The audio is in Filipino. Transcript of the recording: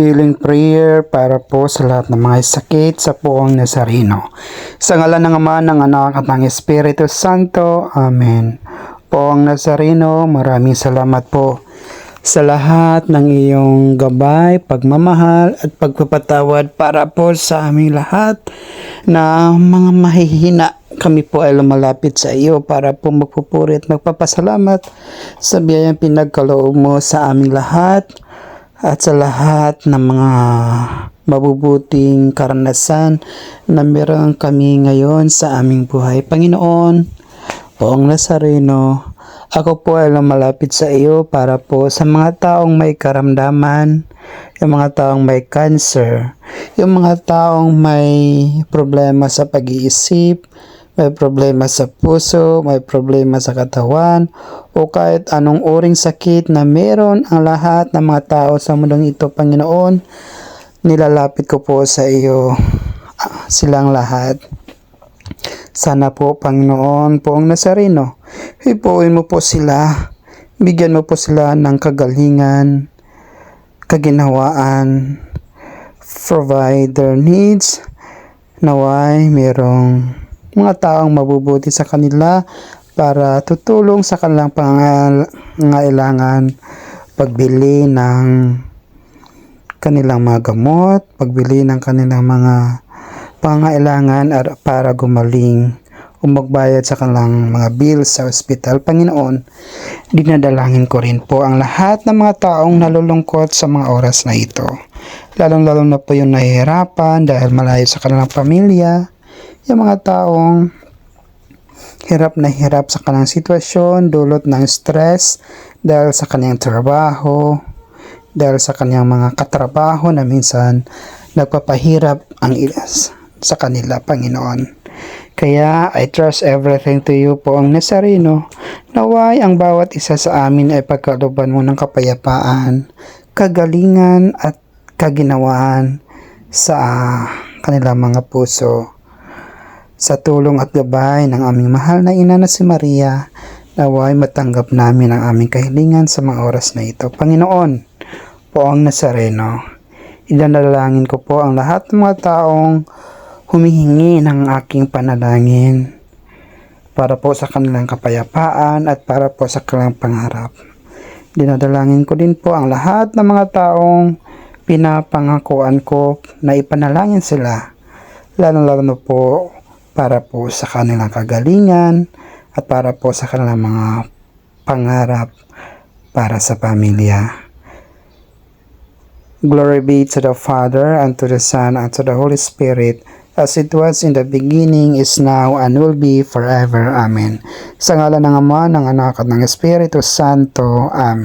Healing prayer para po sa lahat ng mga sakit sa puong Nazareno. Sa ngalan ng Ama, ng Anak at ng Espiritu Santo. Amen. Poong Nazareno, maraming salamat po sa lahat ng iyong gabay, pagmamahal at pagpapatawad para po sa aming lahat na mga mahihina kami po ay lumalapit sa iyo para po magpupuri at magpapasalamat sa biyayang pinagkaloob mo sa aming lahat at sa lahat ng mga mabubuting karanasan na meron kami ngayon sa aming buhay. Panginoon, Poong Nazareno, ako po ay lumalapit sa iyo para po sa mga taong may karamdaman, yung mga taong may cancer, yung mga taong may problema sa pag-iisip, may problema sa puso, may problema sa katawan, o kahit anong uring sakit na meron ang lahat ng mga tao sa mundong ito, Panginoon, nilalapit ko po sa iyo ah, silang lahat. Sana po, Panginoon, poong Nazareno, hipuin mo po sila, bigyan mo po sila ng kagalingan, kaginawaan, provide their needs, naway merong mga taong mabubuti sa kanila para tutulong sa kanilang pangailangan pagbili ng kanilang mga gamot, pagbili ng kanilang mga pangailangan ar- para gumaling o magbayad sa kanilang mga bills sa ospital. Panginoon, dinadalangin ko rin po ang lahat ng mga taong nalulungkot sa mga oras na ito. Lalong-lalong na po yung nahihirapan dahil malayo sa kanilang pamilya, yung mga taong hirap na hirap sa kanilang sitwasyon, dulot ng stress dahil sa kanyang trabaho, dahil sa kanyang mga katrabaho na minsan nagpapahirap ang ilas sa kanila, Panginoon. Kaya I trust everything to you po ang Nazareno. Naway ang bawat isa sa amin ay pagkaluban mo ng kapayapaan, kagalingan at kaginawaan sa kanilang mga puso. Sa tulong at gabay ng aming mahal na ina na si Maria, naway matanggap namin ang aming kahilingan sa mga oras na ito. Panginoon, po ang Nazareno, ilanalangin ko po ang lahat ng mga taong humihingi ng aking panalangin para po sa kanilang kapayapaan at para po sa kanilang pangarap. Dinadalangin ko din po ang lahat ng mga taong pinapangakuan ko na ipanalangin sila, lalo-lalo po para po sa kanilang kagalingan at para po sa kanilang mga pangarap para sa pamilya. Glory be to the Father, and to the Son, and to the Holy Spirit, as it was in the beginning, is now, and will be forever. Amen. Sa ngala ng Ama, ng Anak, at ng Espiritu Santo. Amen.